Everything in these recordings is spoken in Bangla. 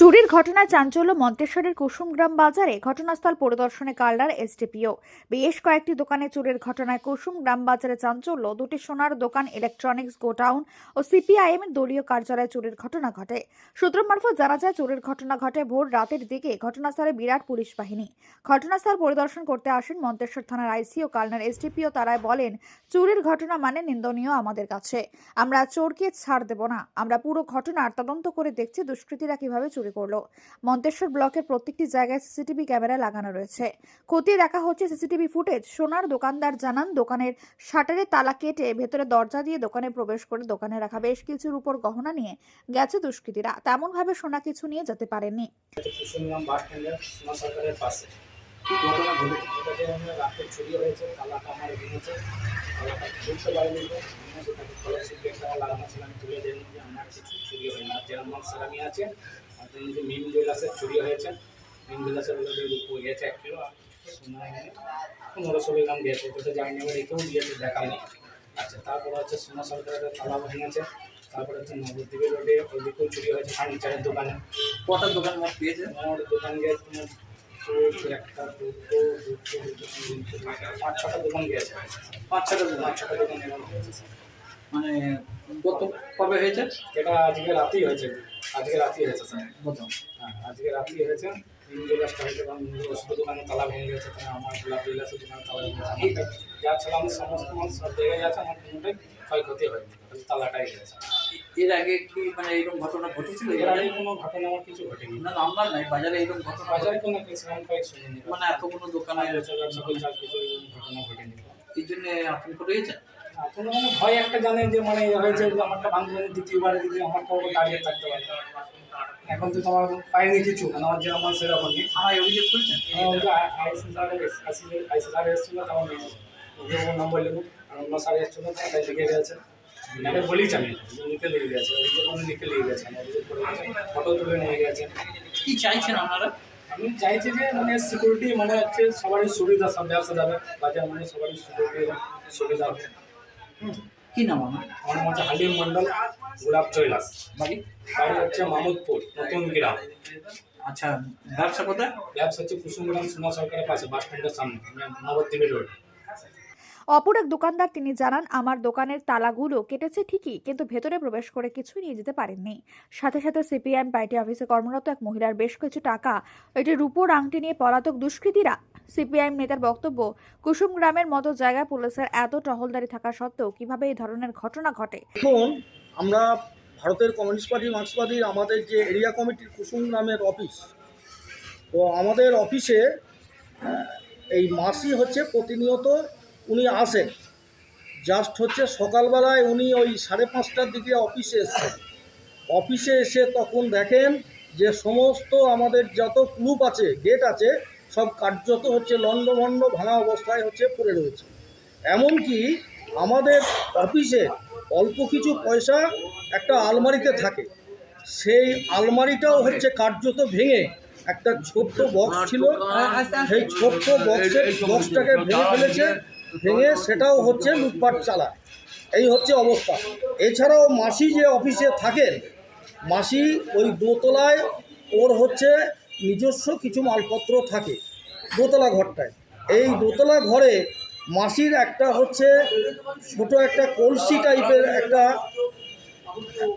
চুরির ঘটনায় চাঞ্চল্য মন্তেশ্বরের কুসুমগ্রাম বাজারে। ঘটনাস্থল পরিদর্শনে কালনার এসডিপিও। বেশ কয়েকটি দোকানে চুরির ঘটনায় কুসুমগ্রাম বাজারে চাঞ্চল্য। দুটি সোনার দোকান ইলেকট্রনিক্স গোডাউন ও সিপিআইএম দলীয় কার্যালয়ে চুরির ঘটনা ঘটে। সূত্র মারফত জানা যায়, চুরির ঘটনা ঘটে ভোর রাতের দিকে ঘটনাস্থলে বিরাট পুলিশ বাহিনী। ঘটনাস্থল পরিদর্শন করতে আসেন মন্তেশ্বর থানার আইসি ও কালনার এসডিপিও। তারাই বলেন, চুরির ঘটনা মানে নিন্দনীয় আমাদের কাছে। আমরা চোরকে ছাড় দেব না। আমরা পুরো ঘটনার তদন্ত করে দেখছি দুষ্কৃতীরা কীভাবে চুরি করল। মন্তেশ্বর ব্লকের প্রত্যেকটি জায়গায় সিসিটিভি ক্যামেরা লাগানো রয়েছে। খতিয়ে দেখা হচ্ছে সিসিটিভি ফুটেজ। সোনার দোকানদার জানান, দোকানের শাটারে তালা কেটে ভেতরে দরজা দিয়ে দোকানে প্রবেশ করে দোকানে রাখা বেশ কিছুর উপর গহনা নিয়ে গেছে দুষ্কৃতীরা। তেমনভাবে সোনা কিছু নিয়ে যেতে কি ঘটনা হয়েছে পারিনি। আমি তুলে দিলাম যে আমার কিছু চুরি হয়নি আর যেরকম মাল সালামি আছে আর তেমনি যে মেন জুয়েলার্সের চুরি হয়েছে মেন জুয়েলার্সের ওদের রূপো গেছে এক কিলো আর সোনা পনেরো ষোলো গ্রাম দিয়েছে ওটা জানি না রেখেও দিয়েছে দেখানি আচ্ছা তারপর হচ্ছে সোনা সরকারের তালা ভেঙেছে তারপরে হচ্ছে নবদ্বীপের রোডে ওইদিকেও চুরি হয়েছে ফার্নিচারের দোকানে। কটা দোকান মোট পেয়েছে? আমার দোকান গিয়েছে তোমার একটা দুটো দুটো পাঁচ ছটা দোকান গিয়েছে পাঁচ ছটা দোকান। পাঁচ ছটা দোকান এরকম স্যার। মানে কত কবে হয়েছে এটা আজকে রাতেই হয়েছে আজকে রাতেই হয়েছে স্যার প্রথম হ্যাঁ আজকে রাতেই হয়েছে দোকানে তালা ভেঙে গেছে আমার গোলাপ জেলাসের দোকানে তালা ভেঙে গেছে আমার যা ছিল আমি সমস্ত সব জায়গায় আছে আমার কোনোটাই ক্ষয়ক্ষতি হয়নি তালাটাই গেছে এর আগে কি মানে এরকম ঘটনা ঘটেছিল এর আগে কোনো ঘটনা আমার কিছু ঘটেনি না নাম্বার নাই বাজারে এরকম ঘটনা বাজারে কোনো আমি কয়েক শুনিনি মানে এত কোনো দোকানে আমার বছর ব্যবসা কিছু ঘটনা ঘটেনি এই জন্য আতঙ্ক রয়েছে মানে ভয় একটা জানেন যে মানে হয়েছে যে আমারটা ভাঙবে দ্বিতীয়বারে যদি আমারটা ওপর টার্গেট থাকতে পারে। এখন তো তোমার পাইনি কিছু মানে আমার যেরকম সেরকমই থানায় অভিযোগ করেছেন আইসি স্যার আইসি স্যার এসেছিল তখন ওকে নম্বর লিখুন আর অন্য স্যার এসেছিল তাই লিখে গেছে। আমি বলিস আমি লিখে লিখে গেছে অভিযোগ কোনো লিখে লিখে গেছে আমি অভিযোগ করে গেছে ফটো তুলে নিয়ে গেছে। কি চাইছেন আপনারা? আমি চাইছি যে মানে সিকিউরিটি মানে হচ্ছে সবারই সুবিধা সব ব্যবসা যাবে বাজার মানে সবারই সিকিউরিটি সুবিধা হবে। কি নাম আমার? আমার হচ্ছে হালিম মন্ডল গোলাপ কৈলাস বাড়ি? বাড়ি হচ্ছে মামুদপুর নতুন গ্রাম। আচ্ছা ব্যবসা কোথায়? ব্যবসা হচ্ছে কুসুমগ্রাম সোনা সরকারের পাশে বাস স্ট্যান্ডের সামনে মানে নবদ্বীপের রোড। অপর এক দোকানদার তিনি জানান আমার দোকানের তালাগুলো কেটেছে ঠিকই কিন্তু ভেতরে প্রবেশ করে কিছুই নিয়ে যেতে পারেননি। সাথে সাথে সিপিএম পার্টি অফিসে কর্মরত এক মহিলার বেশ কিছু টাকা একটি রূপোর আংটি নিয়ে পলাতক দুষ্কৃতীরা সিপিআইএম নেতার বক্তব্য, কুসুম গ্রামের মতো জায়গায় পুলিশের এত টহলদারি থাকা সত্ত্বেও কীভাবে এই ধরনের ঘটনা ঘটে? এখন আমরা ভারতের কমিউনিস্ট পার্টি, মার্ক্স পার্টির আমাদের যে এরিয়া কমিটির কুসুম নামের অফিস, তো আমাদের অফিসে এই মাসি হচ্ছে প্রতিনিয়ত উনি আসেন। জাস্ট হচ্ছে সকালবেলায় উনি ওই সাড়ে পাঁচটার দিকে অফিসে এসছেন। অফিসে এসে তখন দেখেন যে সমস্ত আমাদের যত ক্লুপ আছে, গেট আছে সব কার্যত হচ্ছে লণ্ডভণ্ড, ভাঙা অবস্থায় হচ্ছে পড়ে রয়েছে। এমনকি আমাদের অফিসে অল্প কিছু পয়সা একটা আলমারিতে থাকে। সেই আলমারিটাও হচ্ছে কার্যত ভেঙে একটা ছোট্ট বক্স ছিল। সেই ছোট্ট বক্সের বক্সটাকে ভেঙে ফেলেছে, ভেঙে সেটাও হচ্ছে লুটপাট চালায়। এই হচ্ছে অবস্থা। এছাড়াও মাসি যে অফিসে থাকেন, মাসি ওই দোতলায় ওর হচ্ছে নিজস্ব কিছু মালপত্র থাকে দোতলা ঘরটায়। এই দোতলা ঘরে মাসির একটা হচ্ছে ছোট একটা কলসি টাইপের একটা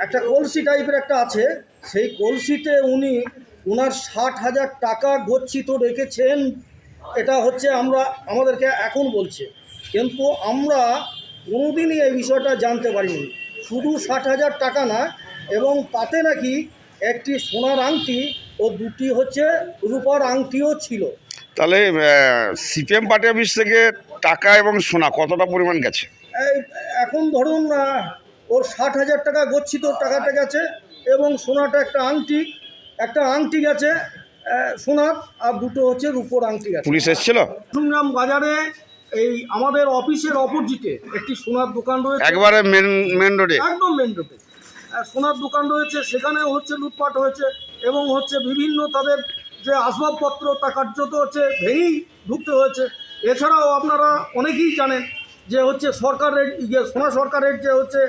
একটা কলসি টাইপের একটা আছে। সেই কলসিতে উনি ওনার ষাট হাজার টাকা গচ্ছিত রেখেছেন। এটা হচ্ছে আমরা, আমাদেরকে এখন বলছে। কিন্তু আমরা কোনোদিনই এই বিষয়টা জানতে পারিনি। শুধু ষাট হাজার টাকা না, এবং তাতে নাকি একটি সোনার আংটি ও দুটি হচ্ছে রূপার আংটিও ছিল। তাহলে সিপিএম পার্টি অফিস থেকে টাকা এবং সোনা কতটা পরিমাণ গেছে? এখন ধরুন ওর ষাট হাজার টাকা গচ্ছিত টাকাটা গেছে এবং সোনাটা একটা আংটি একটা আংটি গেছে সোনার আর দুটো হচ্ছে রূপোর আংটি গেছে। পুলিশ এসেছিল? কুসুমগ্রাম বাজারে এই আমাদের অফিসের অপোজিটে একটি সোনার দোকান রয়েছে। একবারে মেন মেন রোডে একদম মেন রোডে সোনার দোকান রয়েছে সেখানেও হচ্ছে লুটপাট হয়েছে। এবং হচ্ছে বিভিন্ন তাদের যে আসবাবপত্র, তা কার্যত হচ্ছে ভেঙেই ঢুকতে হয়েছে। এছাড়াও আপনারা অনেকেই জানেন যে হচ্ছে সরকারের যে সোনা সরকারের যে হচ্ছে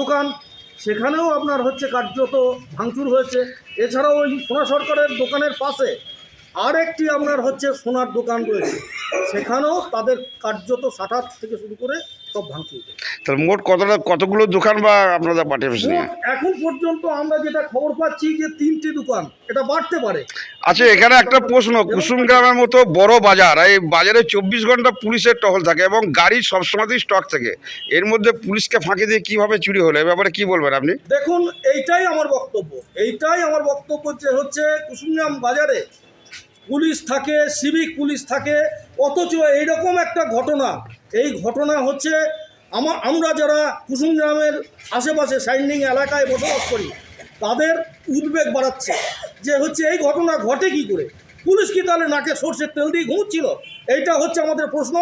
দোকান, সেখানেও আপনার হচ্ছে কার্যত ভাঙচুর হয়েছে। এছাড়াও ওই সোনা সরকারের দোকানের পাশে আর একটি আপনার হচ্ছে সোনার দোকান রয়েছে। সেখানেও তাদের কার্যত শাটার থেকে শুরু করে সব ভাঙচুর তাহলে মোট কতটা কতগুলো দোকান বা আপনাদের নিয়ে এখন? পর্যন্ত আমরা যেটা খবর পাচ্ছি যে তিনটি দোকান এটা বাড়তে পারে। আচ্ছা এখানে একটা প্রশ্ন কুসুম গ্রামের মতো বড় বাজার এই বাজারে চব্বিশ ঘণ্টা পুলিশের টহল থাকে এবং গাড়ি সবসময়তেই স্টক থাকে। এর মধ্যে পুলিশকে ফাঁকি দিয়ে কীভাবে চুরি হলো এ ব্যাপারে কি বলবেন আপনি? দেখুন এইটাই আমার বক্তব্য। এইটাই আমার বক্তব্য যে হচ্ছে কুসুমগ্রাম বাজারে পুলিশ থাকে, সিভিক পুলিশ থাকে, অথচ এইরকম একটা ঘটনা। এই ঘটনা হচ্ছে আমা, আমরা যারা কুসুমগ্রামের আশেপাশে সাইন্ডিং এলাকায় বসবাস করি, তাদের উদ্বেগ বাড়াচ্ছে যে হচ্ছে এই ঘটনা ঘটে কি করে? পুলিশ কি তাহলে নাকে সর্ষের তেল দিয়ে ঘুমোচ্ছিল? এইটা হচ্ছে আমাদের প্রশ্ন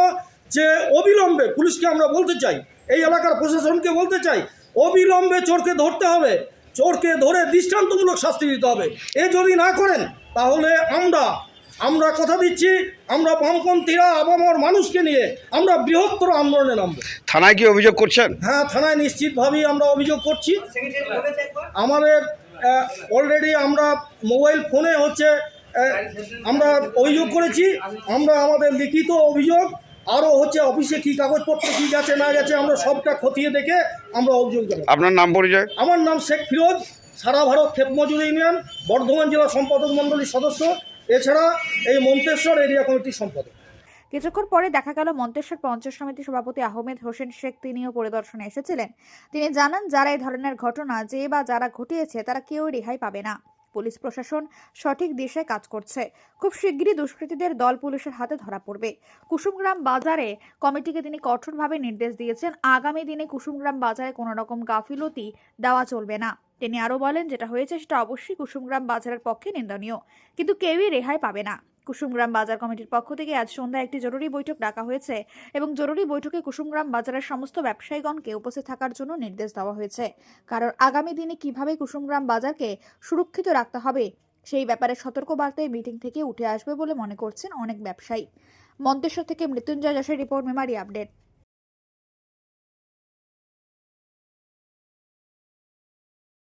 যে অবিলম্বে পুলিশকে আমরা বলতে চাই, এই এলাকার প্রশাসনকে বলতে চাই, অবিলম্বে চোরকে ধরতে হবে, চোরকে ধরে দৃষ্টান্তমূলক শাস্তি দিতে হবে। এ যদি না করেন, তাহলে আমরা আমরা কথা দিচ্ছি আমরা বামপন্থীরা আবামর মানুষকে নিয়ে আমরা বৃহত্তর আন্দোলনে নামবো। থানায় কি অভিযোগ করছেন? হ্যাঁ থানায় নিশ্চিতভাবেই আমরা অভিযোগ করছি। আমাদের অলরেডি আমরা মোবাইল ফোনে হচ্ছে আমরা অভিযোগ করেছি। আমরা আমাদের লিখিত অভিযোগ আরও হচ্ছে অফিসে কী কাগজপত্র কী গেছে না গেছে আমরা সবটা খতিয়ে দেখে আমরা অভিযোগ জানাব আপনার নাম পরিচয়? আমার নাম শেখ ফিরোজ সারা ভারত ক্ষেপ মজুর ইউনিয়ন বর্ধমান জেলা সম্পাদক মণ্ডলীর সদস্য। এছাড়া এই মন্তেশ্বর এরিয়া কমিটির সম্পাদক। কিছুক্ষণ পরে দেখা গেল মন্তেশ্বর পঞ্চায়েত সমিতি সভাপতি আহমেদ হোসেন শেখ তিনিও পরিদর্শনে এসেছিলেন। তিনি জানান, যারা এই ধরনের ঘটনা যে বা যারা ঘটিয়েছে, তারা কেউ রেহাই পাবে না। পুলিশ প্রশাসন সঠিক দিশায় কাজ করছে। খুব শিগগিরই দুষ্কৃতীদের দল পুলিশের হাতে ধরা পড়বে। কুসুমগ্রাম বাজারে কমিটিকে তিনি কঠোরভাবে নির্দেশ দিয়েছেন। আগামী দিনে কুসুমগ্রাম বাজারে কোনো রকম গাফিলতি দেওয়া চলবে না। তিনি আরও বলেন, যেটা হয়েছে সেটা অবশ্যই কুসুমগ্রাম বাজারের পক্ষে নিন্দনীয়। কিন্তু কেউই রেহাই পাবে না। কুসুমগ্রাম বাজার কমিটির পক্ষ থেকে আজ সন্ধ্যায় একটি জরুরি বৈঠক ডাকা হয়েছে এবং জরুরি বৈঠকে কুসুমগ্রাম বাজারের সমস্ত ব্যবসায়ীগণকে উপস্থিত থাকার জন্য নির্দেশ দেওয়া হয়েছে। কারণ আগামী দিনে কীভাবে কুসুমগ্রাম বাজারকে সুরক্ষিত রাখতে হবে, সেই ব্যাপারে সতর্ক বার্তায় মিটিং থেকে উঠে আসবে বলে মনে করছেন অনেক ব্যবসায়ী। মন্তেশ্বর থেকে মৃত্যুঞ্জয় যশের রিপোর্ট মেমারি আপডেট।